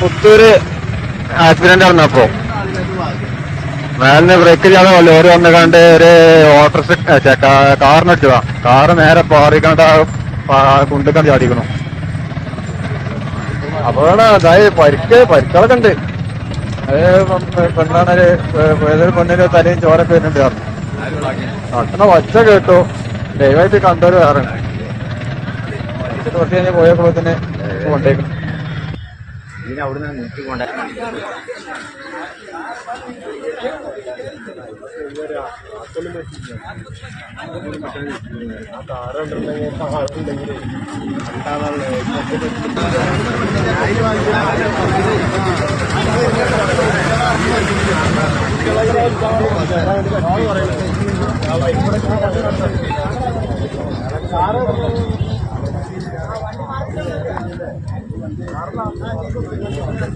Puthur accident നടന്നപ്പോ മേലിന് brake ചെയ്യാതെ ലോറി വന്ന് കണ്ട് ഒരു കാറിന് കാറിനിട്ടുക കാറ് നേരെ പാറിക്കണ്ട കുണ്ടിക്കണ്ട് ചാടിക്കണു. അപകടം അതായത് പരിക്ക് പരിക്കളൊക്കെ ഉണ്ട്. പെണ്ണാണൊരു ഏതൊരു പെണ്ണിന് തലയും ചോരൊക്കെ വരുന്നുണ്ട് പറഞ്ഞു വച്ച കേട്ടു. ദയവായിട്ട് കണ്ടൊരു വേറെ കുറച്ച് കഴിഞ്ഞ് പോയപ്പോഴത്തേന് കൊണ്ടേക്കും ഇതിനെ അവിടുന്ന് നീട്ടിക്കൊണ്ട് സാറ് கார்லாம் வந்து